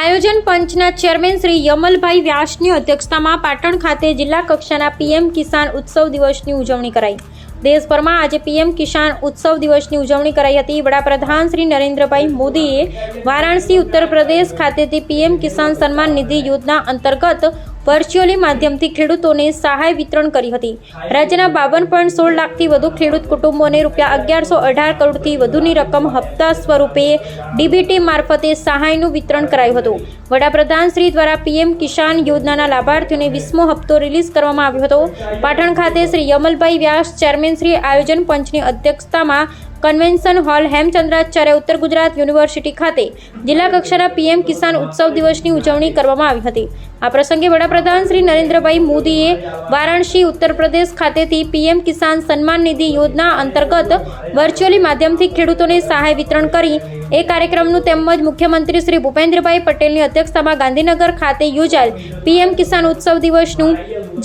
આયોજન પંચના ચેરમેન શ્રી યમલભાઈ વ્યાસની અધ્યક્ષતામાં પાટણ ખાતે જિલ્લા કક્ષાના પીએમ કિસાન ઉત્સવ દિવસની ઉજવણી કરાઈ. દેશભરમાં આજે પીએમ કિસાન ઉત્સવ દિવસની ઉજવણી કરાઈ હતી. વડાપ્રધાન શ્રી નરેન્દ્રભાઈ મોદીએ વારાણસી ઉત્તર પ્રદેશ ખાતેથી પીએમ કિસાન સન્માન નિધિ યોજના અંતર્ગત વર્ચ્યુઅલી માધ્યમથી ખેડૂતોને સહાય વિતરણ કરી હતી. રાજ્યના બાવન પોઈન્ટ સોળ લાખથી વધુ ખેડૂત કુટુંબોને રૂપિયા અગિયારસો અઢાર કરોડથી વધુની રકમ હપ્તા સ્વરૂપે ડીબીટી મારફતે સહાયનું વિતરણ કરાયું હતું. વડાપ્રધાન શ્રી દ્વારા પીએમ કિસાન યોજનાના લાભાર્થીઓને વીસમો હપ્તો રિલીઝ કરવામાં આવ્યો હતો. પાટણ ખાતે શ્રી યમલભાઈ વ્યાસ, ચેરમેન શ્રી આયોજન પંચની અધ્યક્ષતામાં કન્વેન્શન હોલ હેમચંદ્રાચાર્ય ઉત્તર ગુજરાત યુનિવર્સિટી ખાતે જિલ્લા કક્ષાના પીએમ કિસાન ઉત્સવ દિવસની ઉજવણી કરવામાં આવી હતી. આ પ્રસંગે વડાપ્રધાન શ્રી નરેન્દ્રભાઈ મોદીએ વારાણસી, ઉત્તર પ્રદેશ ખાતેથી પીએમ કિસાન સન્માન નિધિ યોજના અંતર્ગત વર્ચ્યુઅલી માધ્યમથી ખેડૂતોને સહાય વિતરણ કરી એ કાર્યક્રમનું તેમજ મુખ્યમંત્રી શ્રી ભૂપેન્દ્રભાઈ પટેલની અધ્યક્ષતામાં ગાંધીનગર ખાતે યોજાયેલ પીએમ કિસાન ઉત્સવ દિવસનું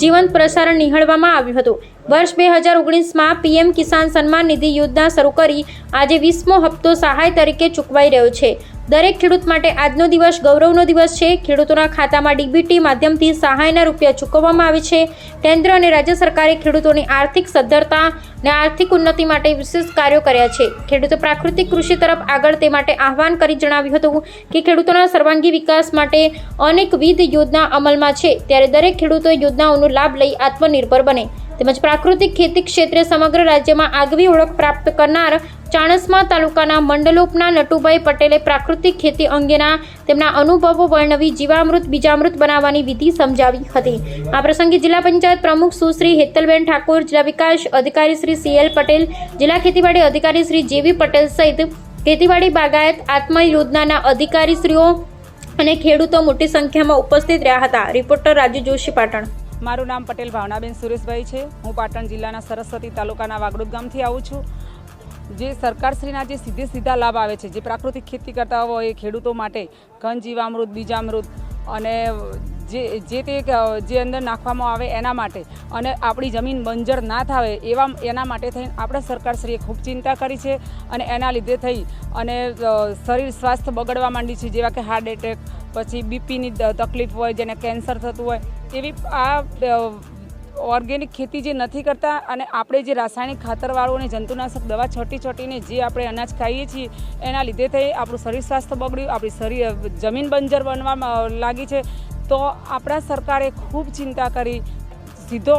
જીવંત પ્રસારણ નિહાળવામાં આવ્યું હતું. વર્ષ બે હજાર ઓગણીસમાં પીએમ કિસાન સન્માન નિધિ યોજના શરૂ કરી આજે વીસમો હપ્તો સહાય તરીકે ચૂકવાઈ રહ્યો છે. દરેક ખેડૂત માટે આજનો દિવસ ગૌરવનો દિવસ છે. ખેડૂતોના ખાતામાં ડીબીટી માધ્યમથી સહાયના રૂપિયા ચૂકવવામાં આવે છે. કેન્દ્ર અને રાજ્ય સરકારે ખેડૂતોની આર્થિક સદ્ધરતા અને આર્થિક ઉન્નતિ માટે વિશેષ કાર્યો કર્યા છે. ખેડૂતો પ્રાકૃતિક કૃષિ તરફ આગળ તે માટે આહવાન કરી જણાવ્યું હતું કે ખેડૂતોના સર્વાંગી વિકાસ માટે અનેકવિધ યોજના અમલમાં છે. ત્યારે દરેક ખેડૂતો યોજનાઓનો લાભ લઈ આત્મનિર્ભર બને. તેમજ પ્રાકૃતિક ખેતી ક્ષેત્રે સમગ્ર રાજ્યમાં આગવી ઓળખ પ્રાપ્ત કરનાર ચાણસ્મા તાલુકાના મંડલોપના નટુભાઈ પટેલે પ્રાકૃતિક ખેતી અંગેના તેમના અનુભવો વર્ણવી જીવામૃત, બીજામૃત બનાવવાની વિધિ સમજાવી હતી. આ પ્રસંગે જિલ્લા પંચાયત પ્રમુખ સુશ્રી હેતલબેન ઠાકોર, જિલ્લા વિકાસ અધિકારી શ્રી સીએલ પટેલ, જિલ્લા ખેતીવાડી અધિકારી શ્રી જેવી પટેલ સહિત ખેતીવાડી બાગાયત આત્મા યોજનાના અધિકારીશ્રીઓ અને ખેડૂતો મોટી સંખ્યામાં ઉપસ્થિત રહ્યા હતા. રિપોર્ટર રાજુ જોશી પાટણ. મારું નામ પટેલ ભાવનાબેન સુરેશભાઈ છે. હું પાટણ જિલ્લાના સરસ્વતી તાલુકાના વાગડોદ ગામથી આવું છું. જે સરકારશ્રીના જે સીધે સીધા લાભ આવે છે, જે પ્રાકૃતિક ખેતી કરતા હોય, ખેડૂતો માટે ઘન જીવામૃત, બીજામૃત અને જે જે તે, જે અંદર નાખવામાં આવે એના માટે અને આપણી જમીન બંજર ના થાય એવા, એના માટે થઈને આપણે સરકારશ્રીએ ખૂબ ચિંતા કરી છે અને એના લીધે થઈ અને શરીર સ્વાસ્થ્ય બગડવા માંડી છે, જેવા કે હાર્ટ એટેક પછી બીપીની તકલીફ હોય, જેને કેન્સર થતું હોય, એવી આ ઓર્ગેનિક ખેતી જે નથી કરતા અને આપણે જે રાસાયણિક ખાતરવાળું અને જંતુનાશક દવા છટી છટીને જે આપણે અનાજ ખાઈએ છીએ, એના લીધે થઈ આપણું શરીર સ્વાસ્થ્ય બગડ્યું, આપણી શરીર જમીન બંજર બનવા લાગી છે. તો આપણા સરકારે ખૂબ ચિંતા કરી. સીધો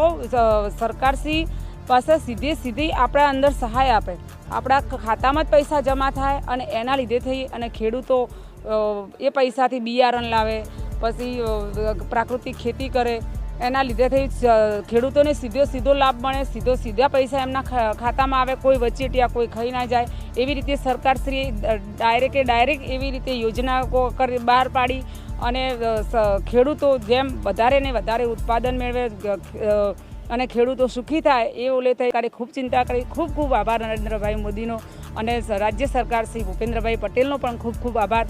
સરકારશ્રી પાસે સીધે સીધી આપણા અંદર સહાય આપે. આપણા ખાતામાં જ પૈસા જમા થાય અને એના લીધે થઈ અને ખેડૂતો એ પૈસાથી બિયારણ લાવે, પછી પ્રાકૃતિક ખેતી કરે. એના લીધે થઈ, સ- ખેડૂતોને સીધો સીધો લાભ મળે, સીધો સીધા પૈસા એમના ખાતામાં આવે, કોઈ વચેટિયા, કોઈ ખાઈ ના જાય. એવી રીતે સરકારશ્રી ડાયરેક્ટે ડાયરેક્ટ એવી રીતે યોજનાઓ કરી, બહાર પાડી અને ખેડૂતો જેમ વધારે ને વધારે ઉત્પાદન મેળવે અને ખેડૂતો સુખી થાય, એ ઓલે સરકારે ખૂબ ચિંતા કરી, ખૂબ ખૂબ આભાર નરેન્દ્રભાઈ મોદીનો અને રાજ્ય સરકાર શ્રી ભૂપેન્દ્રભાઈ પટેલનો પણ ખૂબ ખૂબ આભાર.